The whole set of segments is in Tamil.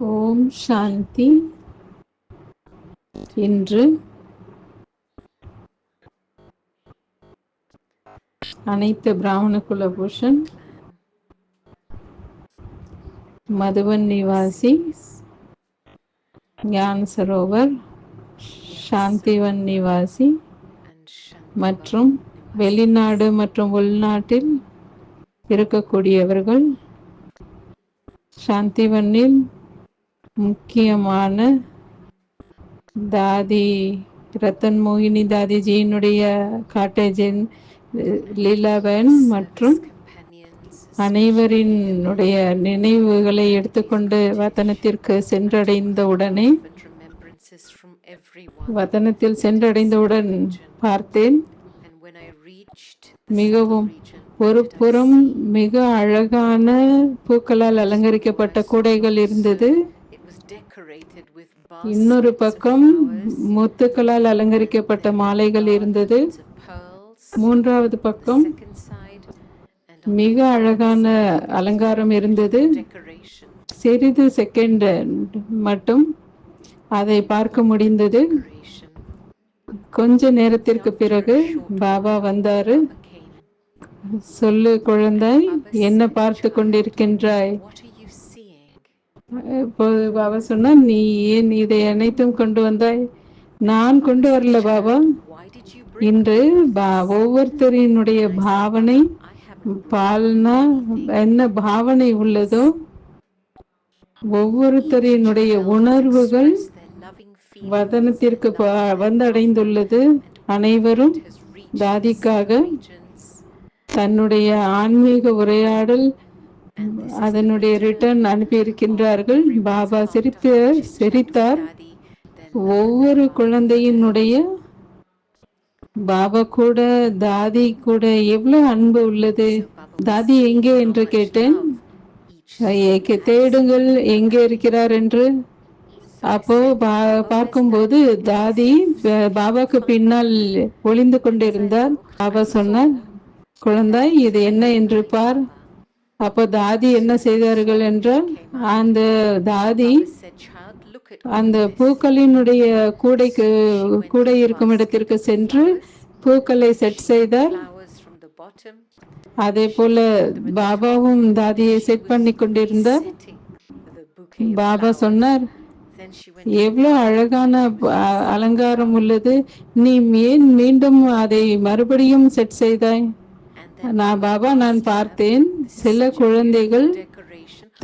ஓம் சாந்தி. இன்று அனைத்து பிராமண குலபூஷன் மதுவன் நிவாசி ஞான சரோவர் சாந்திவன் நிவாசி மற்றும் வெளிநாடு மற்றும் உள்நாட்டில் இருக்கக்கூடியவர்கள் சாந்திவனில் முக்கியமான தாதி ரத்தன் மோகினி தாதிஜியினுடைய காட்டேஜின் லீலாபன் மற்றும் அனைவரினுடைய நினைவுகளை எடுத்துக்கொண்டு வதனத்திற்கு சென்றடைந்தவுடனே வதனத்தில் சென்றடைந்தவுடன் பார்த்தேன். மிகவும் ஒரு புறம் மிக அழகான பூக்களால் அலங்கரிக்கப்பட்ட கூடைகள் இருந்தது. இன்னொரு பக்கம் முத்துக்களால் அலங்கரிக்கப்பட்ட மாலைகள் இருந்தது. மூன்றாவது பக்கம் மிக அழகான அலங்காரம் இருந்தது. சிறிது செகண்ட் மட்டும் அதை பார்க்க முடிந்தது. கொஞ்ச நேரத்திற்கு பிறகு பாபா வந்தாரு. சொல்லு குழந்தாய் என்ன பார்த்து கொண்டிருக்கின்றாய்? இப்போது பாபா சொன்னா நீ ஏன் இதை அனைத்தும் கொண்டு வந்தாய்? நான் கொண்டு வரல பாபா. இன்று ஒவ்வொருத்தரினுடைய பாவனை பால்னா என்ன பாவனை உள்ளதோ ஒவ்வொருத்தரினுடைய உணர்வுகள் வதனத்திற்கு வந்தடைந்துள்ளது. அனைவரும் தாதிக்காக தன்னுடைய ஆன்மீக உரையாடல் அதனுடைய ரிட்டர்ன் அனுப்பியிருக்கின்றார்கள். பாபா சிரித்து சிரித்தார். ஒவ்வொரு குழந்தையினுடைய பாபா கூட தாதி கூட எவ்வளவு அன்பு உள்ளது. தாதி எங்கே என்று கேட்டேன். தேடுங்கள் எங்கே இருக்கிறார் என்று. அப்போ பார்க்கும்போது தாதி பாபாக்கு பின்னால் ஒளிந்து கொண்டிருந்தார். பாபா சொன்னார் குழந்தாய் இது என்ன என்று பார். அப்போ தாதி என்ன செய்தார்கள் என்றால் அந்த தாதி அந்த பூக்களினுடைய கூடைக்கு கூடை இருக்கும் இடத்திற்கு சென்று பூக்களை செட் செய்தார். அதே போல பாபாவும் தாதியை செட் பண்ணி கொண்டிருந்தார். பாபா சொன்னார் எவ்வளவு அழகான அலங்காரம் உள்ளது. நீ ஏன் மீண்டும் அதை மறுபடியும் செட் செய்தாய்? நான் பாபா நான் பார்த்தேன். சில குழந்தைகள்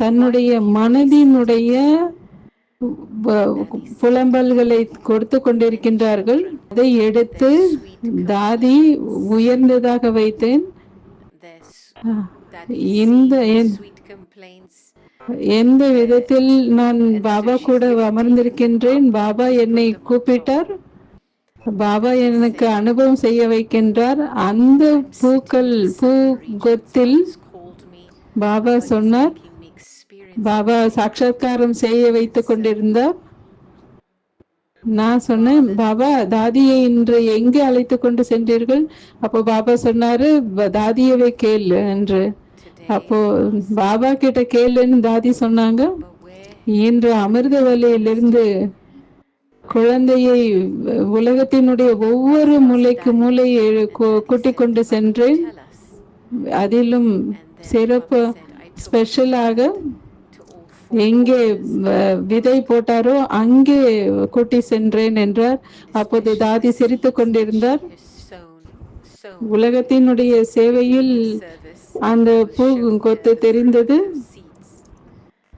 தன்னுடைய மனதினுடைய புலம்பல்களை கொடுத்து கொண்டிருக்கின்றார்கள். அதை எடுத்து தாதி உயர்ந்ததாக வைத்தேன். இந்த எந்த விதத்தில் நான் பாபா கூட அமர்ந்திருக்கின்றேன். பாபா என்னை கூப்பிட்டார். பாபா எனக்கு அனுபவம் செய்ய வைக்கின்றார். அந்த பூக்கள் பூ கொத்தில் பாபா சொன்னார். பாபா சாட்சாத்காரம் செய்ய வைத்துக் கொண்டிருந்தார். நான் சொன்னேன் பாபா தாதியை இன்று எங்கே அழைத்து கொண்டு சென்றீர்கள்? அப்போ பாபா சொன்னாரு தாதியவை கேள் என்று. அப்போ பாபா கிட்ட கேளுன்னு தாதி சொன்னாங்க. இன்று அமிர்த வலையிலிருந்து குழந்தையை உலகத்தினுடைய ஒவ்வொரு மூளைக்கு மூளை கூட்டி கொண்டு சென்று அதிலும் சிறப்பு ஸ்பெஷலாக எங்கே விதை போட்டாரோ அங்கே கூட்டி சென்றேன் என்றார். அப்போது தாதி சிரித்து கொண்டிருந்தார். உலகத்தினுடைய சேவையில் அந்த பூ கொத்து தெரிந்தது.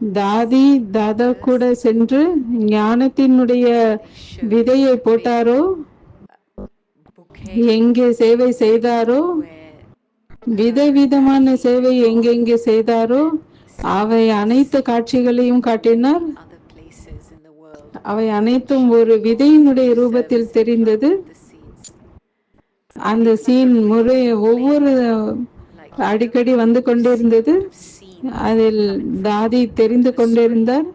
தாதி தாதா கூட சென்று ஞானத்தினுடைய விதையை போட்டாரோ? எங்கே சேவை செய்தாரோ? விதவிதமான சேவை எங்கெங்கே செய்தாரோ? அவை அனைத்து காட்சிகளையும் காட்டினார். அவை அனைத்தும் ஒரு விதையினுடைய ரூபத்தில் தெரிந்தது. அந்த சீன் முறை ஒவ்வொரு அடிக்கடி வந்து கொண்டிருந்தது. அதில் தாதி தெரிந்து கொண்டிருந்தார்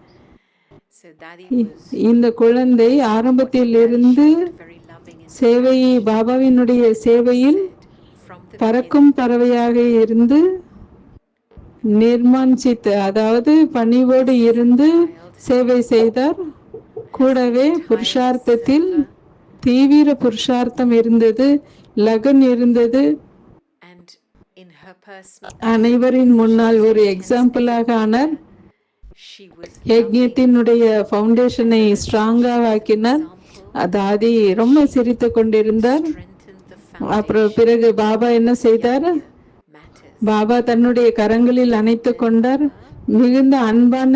இந்த குழந்தை ஆரம்பத்தில் இருந்து சேவையை பாபாவினுடைய சேவையில் பறக்கும் பறவையாக இருந்து நிர்மான்சித்து அதாவது பணிவோடு இருந்து சேவை செய்தார். கூடவே புருஷார்த்தத்தில் தீவிர புருஷார்த்தம் இருந்தது லகன் இருந்தது. அனைவரின் முன்னால் ஒரு எக்ஸாம்பிளாக ஆனார். யஜ்யத்தினுடைய ஃபவுண்டேஷனை ஸ்ட்ராங்காக ஆக்கினார் தாதி ரொம்ப சிரித்து கொண்டிருந்தார். அப்புறம் பிறகு பாபா என்ன செய்தார்? பாபா தன்னுடைய கரங்களில் அணைத்து கொண்டார். மிகுந்த அன்பான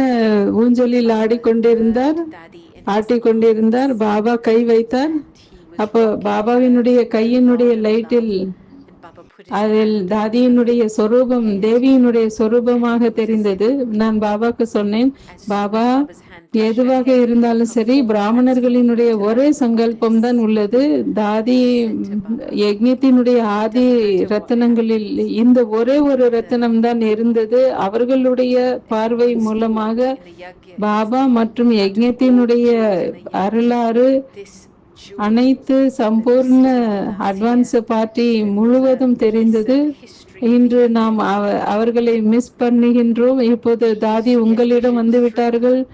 ஊஞ்சலில் ஆடிக்கொண்டிருந்தார். ஆட்டிக்கொண்டிருந்தார். பாபா கை வைத்தார். அப்போ பாபாவினுடைய கையினுடைய லைட்டில் அதில் தாதியினுடைய சொரூபம் தேவியினுடைய சொரூபமாக தெரிந்தது. நான் பாபாக்கு சொன்னேன் பாபா எதுவாக இருந்தாலும் சரி பிராமணர்களினுடைய ஒரே சங்கல்பம் தான் உள்ளது. தாதி யஜ்ஞத்தினுடைய ஆதி ரத்தினங்களில் இந்த ஒரே ஒரு ரத்தினம் தான் இருந்தது. அவர்களுடைய பார்வை மூலமாக பாபா மற்றும் யஜ்ஞத்தினுடைய அருளாறு அனைத்து சம்பூர்ண அட்வான்ஸ் பார்ட்டி முழுவதும் தெரிந்தது. இன்று நாம் அவ- அவர்களை மிஸ் பண்ணுகின்றோம். இப்போது தாதி உங்களிடம் வந்து விட்டார்கள்.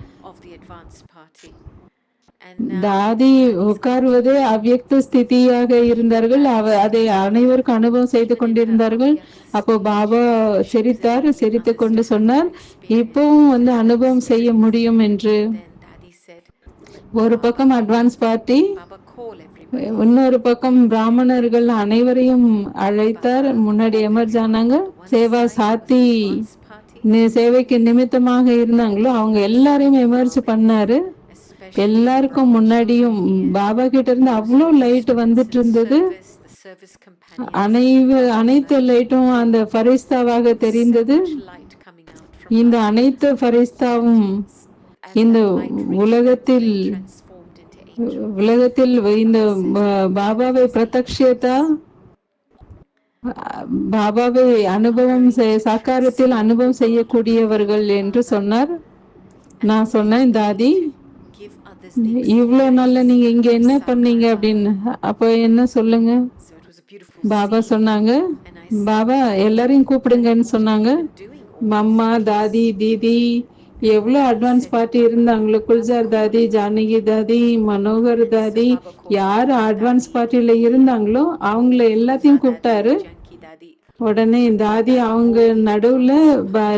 தாதி உட்காருவதே அவ்வியக்த ஸ்திதியாக இருந்தார்கள். அவ அதை அனைவருக்கும் அனுபவம் செய்து கொண்டிருந்தார்கள். அப்போ பாபா சிரித்தார். சிரித்து கொண்டு சொன்னார் இப்பவும் வந்து அனுபவம் செய்ய முடியும் என்று. ஒரு பக்கம் அட்வான்ஸ் பார்ட்டி இன்னொரு பக்கம் பிராமணர்கள் அனைவரையும் அழைத்தார். முன்னாடி எமர்ஜ் ஆனாங்க. சேவா சாத்தி சேவைக்கு நிமித்தமாக இருந்தாங்களோ அவங்க எல்லாரையும் எமர்ஜ் பண்ணாரு. எல்லாருக்கும் முன்னாடியும் பாபா கிட்ட இருந்து அவ்வளோ லைட் வந்துட்டு இருந்தது. அனைவ அனைத்து லைட்டும் அந்த ஃபரிஸ்தாவாக தெரிந்தது. இந்த அனைத்து ஃபரிஸ்தாவும் இந்த உலகத்தில் உலகத்தில் இந்த பாபாவை பிரத்யக்ஷதா? பாபாவை அனுபவம் சாக்காரத்தில் அனுபவம் செய்யக்கூடியவர்கள் என்று சொன்னார். நான் சொன்னேன் தாதி இவ்வளோ நாள்ல நீங்க இங்க என்ன பண்ணீங்க? அப்படின்னு. அப்போ என்ன சொல்லுங்க? பாபா சொன்னாங்க பாபா எல்லாரையும் கூப்பிடுங்கன்னு சொன்னாங்க. மம்மா தாதி தீதி எவ்வளோ அட்வான்ஸ் பார்ட்டி இருந்தாங்களோ குல்சார் தாதி ஜானகி தாதி மனோகர் தாதி யார் அட்வான்ஸ் பார்ட்டியில் இருந்தாங்களோ அவங்கள எல்லாத்தையும் கூப்பிட்டாரு. உடனே தாதி அவங்க நடுவுல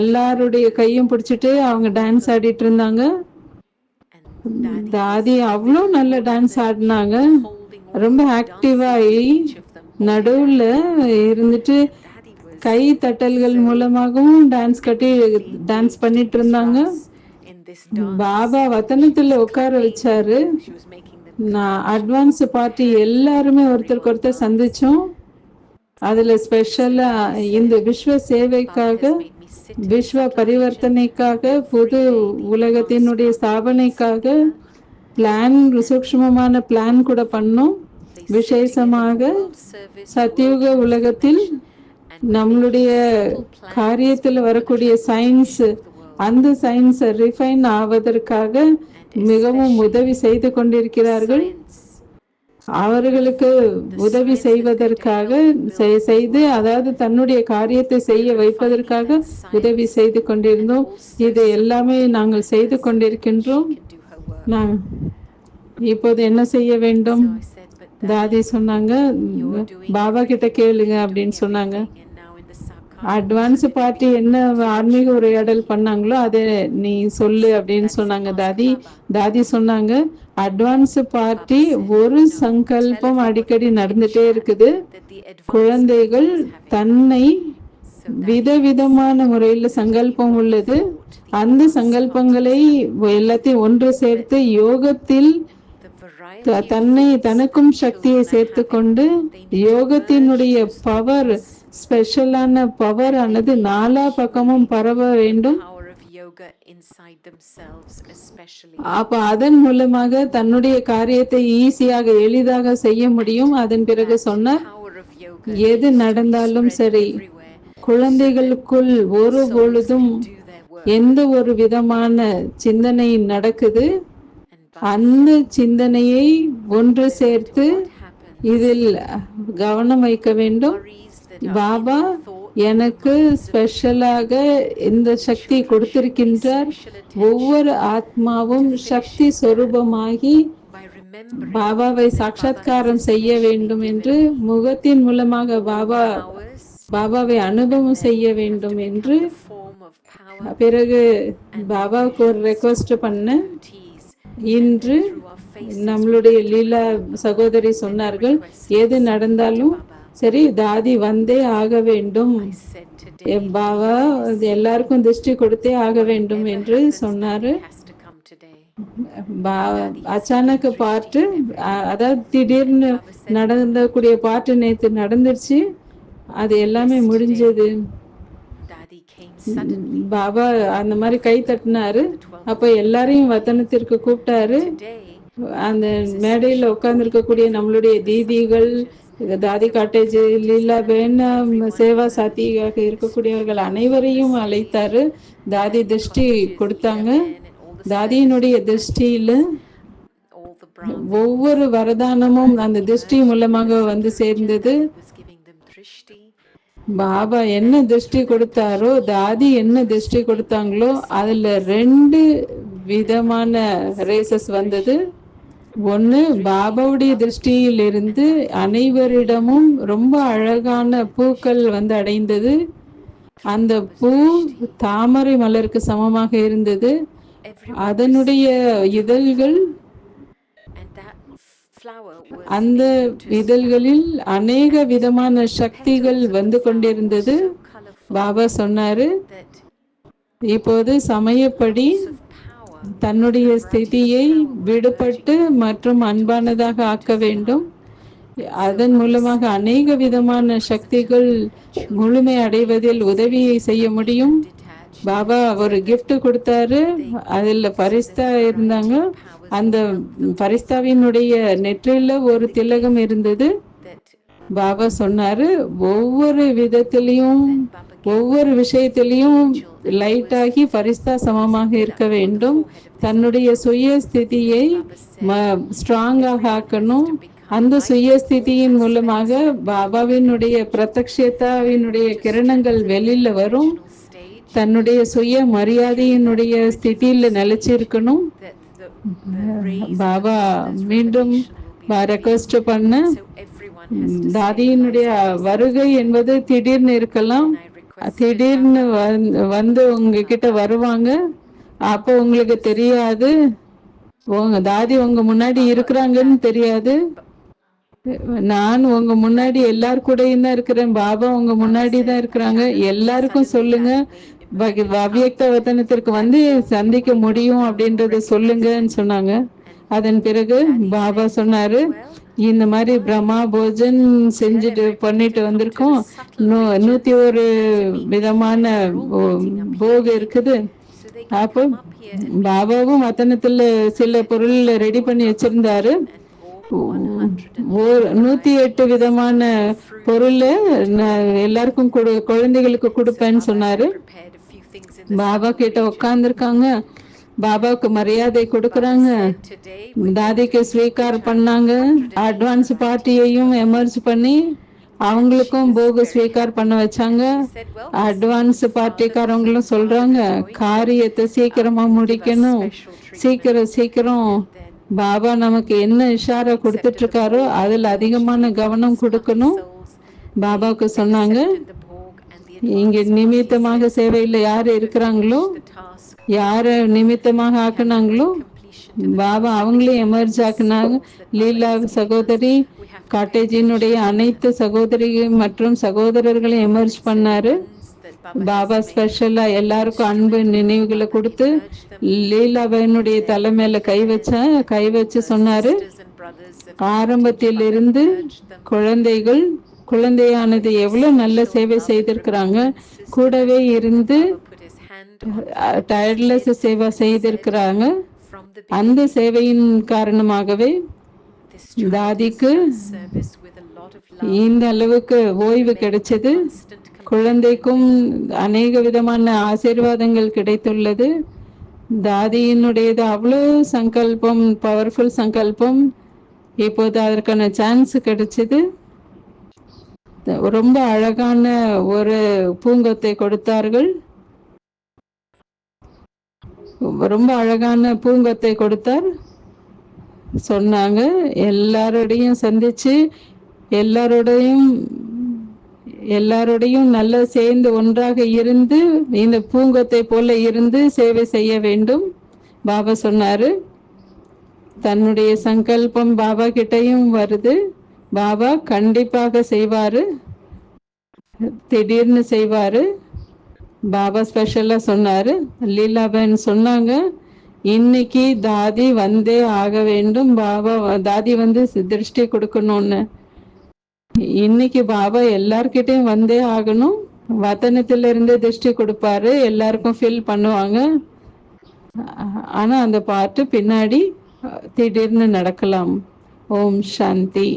எல்லாருடைய கையும் பிடிச்சிட்டு அவங்க டான்ஸ் ஆடிட்டு இருந்தாங்க. தாதி அவ்வளோ நல்ல டான்ஸ் ஆடினாங்க. ரொம்ப ஆக்டிவாகி நடுவில் நடுவுல இருந்துட்டு கை தட்டல்கள் மூலமாகவும் டான்ஸ் கட்டி டான்ஸ் பண்ணிட்டு இருந்தாங்க பாபா வத்தனத்துல உட்கார வச்சாரு. நான் அட்வான்ஸ் பார்ட்டி எல்லாருமே ஒருத்தருக்கு ஒருத்தர் சந்திச்சோம். அதுல ஸ்பெஷலா இந்த விஸ்வ சேவைக்காக விஸ்வ பரிவர்த்தனைக்காக புது உலகத்தினுடைய ஸ்தாபனைக்காக பிளான் சூக்ஷ்மமான பிளான் கூட பண்ணோம். விசேஷமாக சத்தியுக உலகத்தில் நம்மளுடைய காரியத்தில் வரக்கூடிய சயின்ஸ் அந்த சயின்ஸ் ரிஃபைன் ஆவதற்காக மிகவும் உதவி செய்து கொண்டிருக்கிறார்கள். அவர்களுக்கு உதவி செய்வதற்காக செய்து அதாவது தன்னுடைய காரியத்தை செய்ய வைப்பதற்காக உதவி செய்து கொண்டிருந்தோம். இது எல்லாமே நாங்கள் செய்து கொண்டிருக்கின்றோம். நான் இப்போது என்ன செய்ய வேண்டும்? தாதி சொன்னாங்க பாபா கிட்ட கேளுங்க அப்படின்னு சொன்னாங்க. அட்வான்ஸ் பார்ட்டி என்ன ஆன்மீக உரையாடல் பண்ணாங்களோ அதை நீ சொல்லு அப்படின்னு சொன்னாங்க. தாதி தாதி சொன்னாங்க அட்வான்ஸ் பார்ட்டி ஒரு சங்கல்பம் அடிக்கடி நடந்துட்டே இருக்குது. குழந்தைகள் தன்னை விதவிதமான முறையில் சங்கல்பம் உள்ளது. அந்த சங்கல்பங்களை எல்லாத்தையும் ஒன்று சேர்த்து யோகத்தில் தன்னை தனக்கும் சக்தியை சேர்த்து கொண்டு யோகத்தினுடைய பவர் ஸ்பெஷலான பவர் ஆனது நாலா பக்கமும் பரவ வேண்டும். அப்ப அதன் மூலமாக தன்னுடைய காரியத்தை ஈஸியாக எளிதாக செய்ய முடியும். அதன் பிறகு சொன்னார் எது நடந்தாலும் சரி குழந்தைகளுக்குள் ஒரு பொழுதும் எந்த ஒரு விதமான சிந்தனை நடக்குது. அந்த சிந்தனையை ஒன்று சேர்த்து இதில் கவனம் வைக்க வேண்டும். பாபா எனக்கு ஸ்பெஷலாக இந்த சக்தி கொடுத்திருக்கின்றார். ஒவ்வொரு ஆத்மாவும் சக்தி சொரூபமாகி பாபாவை சாட்சாத்காரம் செய்ய வேண்டும் என்று முகத்தின் மூலமாக பாபா பாபாவை அனுபவம் செய்ய வேண்டும் என்று பிறகு பாபாவுக்கு ஒரு ரெக்வஸ்ட் பண்ண இன்று நம்மளுடைய லீலா சகோதரி சொன்னார்கள். எது நடந்தாலும் சரி தாதி வந்தே ஆக வேண்டும். பாபா எல்லாருக்கும் திருஷ்டி கொடுத்தே ஆக வேண்டும் என்று சொன்னாரு. அச்சானக்கு பாட்டு அதாவது திடீர்னு நடந்தக்கூடிய பாட்டு நேத்து நடந்துருச்சு. அது எல்லாமே முடிஞ்சது. பாபா அந்த மாதிரி கை தட்டினாரு. அப்ப எல்லாரையும் வத்தனத்திற்கு கூப்பிட்டாரு. அந்த மேடையில் உட்கார்ந்துருக்கக்கூடிய நம்மளுடைய தீதிகள் தாதி காட்டேஜ் லீலா பேன் சேவா சாத்தியாக இருக்கக்கூடியவர்கள் அனைவரையும் அழைத்தாரு. தாதி திருஷ்டி கொடுத்தாங்க. தாதியினுடைய திருஷ்டியில ஒவ்வொரு வரதானமும் அந்த திருஷ்டி மூலமாக வந்து சேர்ந்தது. பாபா என்ன திருஷ்டி கொடுத்தாரோ தாதி என்ன திருஷ்டி கொடுத்தாங்களோ அதுல ரெண்டு விதமான ரேசஸ் வந்தது. ஒன்று பாபாவுடைய திருஷ்டியிலிருந்து அனைவரிடமும் ரொம்ப அழகான பூக்கள் வந்து அடைந்தது. அந்த பூ தாமரை மலருக்கு சமமாக இருந்தது. அதனுடைய இதழ்கள் அந்த இதழ்களில் அநேக விதமான சக்திகள் வந்து கொண்டிருந்தது. பாபா சொன்னாரு இப்போது சமயப்படி தன்னுடைய ஸ்திதியை விடுபட்டு மற்றும் அன்பானதாக ஆக்க வேண்டும். அதன் மூலமாக அநேக விதமான சக்திகள் முழுமை அடைவதில் உதவியை செய்ய முடியும். பாபா ஒரு கிஃப்ட் கொடுத்தாரு. அதில் பரிஸ்தா இருந்தாங்க. அந்த பரிஸ்தாவினுடைய நெற்றில ஒரு திலகம் இருந்தது. பாபா சொன்னாரு ஒவ்வொரு விதத்திலையும் ஒவ்வொரு விஷயத்திலையும் லைட் ஆகி பரிஸ்தா சமமாக இருக்க வேண்டும். தன்னுடைய சுய ஸ்திதியை ஸ்ட்ராங்காக ஆக்கணும். அந்த சுய ஸ்திதியின் மூலமாக பாபாவினுடைய பிரத்யக்ஷதாவினுடைய கிரணங்கள் வெளியில வரும். தன்னுடைய சுய மரியாதையினுடைய ஸ்திதியில நிலைச்சிருக்கணும். பாபா மீண்டும் ரெக்வஸ்ட் பண்ண. தாதியினுடைய வருகை என்பது திடீர்னு இருக்கலாம். திடீர்னு வந்து வந்து உங்ககிட்ட வருவாங்க. அப்போ உங்களுக்கு தெரியாது. உங்க தாதி உங்க முன்னாடி இருக்கிறாங்கன்னு தெரியாது. நான் உங்க முன்னாடி எல்லார் கூடயும் தான் இருக்கிறேன். பாபா உங்க முன்னாடி தான் இருக்கிறாங்க. எல்லாருக்கும் சொல்லுங்க. அவ்யக்த வதனத்திற்கு வந்து சந்திக்க முடியும் அப்படின்றத சொல்லுங்கன்னு சொன்னாங்க. அதன் பிறகு பாபா சொன்னாரு இந்த மாதிரி பிரம்மா போஜன் செஞ்சுட்டு பண்ணிட்டு வந்திருக்கோம். நூத்தி ஒரு விதமான போக இருக்குது. அப்போ பாபாவும் வத்தனத்துல சில பொருள் ரெடி பண்ணி வச்சிருந்தாரு. நூத்தி எட்டு விதமான பொருள் நான் எல்லாருக்கும் கொடு குழந்தைகளுக்கு கொடுப்பேன்னு சொன்னாரு. பாபா கிட்ட உட்காந்துருக்காங்க பாபாவுக்கு மரியாதை கொடுக்கறாங்க. தாதிக்கு ஸ்வீகார் பண்ணாங்க. அட்வான்ஸ் பார்ட்டியையும் எமர்ஜ் பண்ணி அவங்களுக்கும் போக ஸ்வீகார் பண்ண வச்சாங்க. அட்வான்ஸ் பார்ட்டிக்காரவங்களும் சொல்றாங்க காரியத்தை சீக்கிரமா முடிக்கணும். சீக்கிரம் சீக்கிரம். பாபா நமக்கு என்ன இஷாரா கொடுத்துட்டு இருக்காரோ அதுல அதிகமான கவனம் கொடுக்கணும். பாபாவுக்கு சொன்னாங்க இங்க நிமித்தமாக சேவையில் யார் இருக்கிறாங்களோ யார நிமித்தமாக ஆக்குனாங்களோ பாபா அவங்களையும் எமர்ஜ் ஆக்குனாங்க. லீலா சகோதரி காட்டேஜினுடைய அனைத்து சகோதரி மற்றும் சகோதரர்களையும் எமர்ஜ் பண்ணாரு. பாபா ஸ்பெஷலா எல்லாருக்கும் அன்பு நினைவுகளை கொடுத்து லீலாபையனுடைய தலை கை வச்சா கை வச்சு சொன்னாரு. ஆரம்பத்திலிருந்து ஆரம்பத்தில் இருந்து குழந்தைகள் குழந்தையானது எவ்வளவு நல்ல சேவை செய்திருக்கிறாங்க. கூடவே இருந்து டயர்லெஸ் சேவை செய்திருக்கிறாங்க. அந்த சேவையின் காரணமாகவே தாதிக்கு இந்த அளவுக்கு ஓய்வு கிடைச்சது. குழந்தைக்கும் அநேக விதமான ஆசீர்வாதங்கள் கிடைத்துள்ளது. தாதியினுடையது அவ்வளோ சங்கல்பம் பவர்ஃபுல் சங்கல்பம். இப்போது அதற்கான சான்ஸ் கிடைச்சது. ரொம்ப அழகான ஒரு பூங்கொத்தை கொடுத்தார்கள். ரொம்ப அழகான பூங்கொத்தை கொடுத்தார். சொன்னாங்க எல்லாரோடையும் சந்திச்சு எல்லாரோடையும் எல்லாரோடையும் நல்லா சேர்ந்து ஒன்றாக இருந்து இந்த பூங்கொத்தை போல இருந்து சேவை செய்ய வேண்டும். பாபா சொன்னாரு தன்னுடைய சங்கல்பம் பாபா கிட்டயும் வருது. பாபா கண்டிப்பாக செய்வாரு திடீர்னு செய்வாரு. பாபா ஸ்பெஷலாக சொன்னார். லீலாபேன் சொன்னாங்க இன்னைக்கு தாதி வந்தே ஆக வேண்டும் பாபா தாதி வந்து திருஷ்டி கொடுக்கணும்னு. இன்னைக்கு பாபா எல்லார்கிட்டையும் வந்தே ஆகணும். வதனத்துல இருந்து திருஷ்டி கொடுப்பாரு எல்லாருக்கும் ஃபில் பண்ணுவாங்க. ஆனா அந்த பாட்டு பின்னாடி திடீர்னு நடக்கலாம். ஓம் சாந்தி.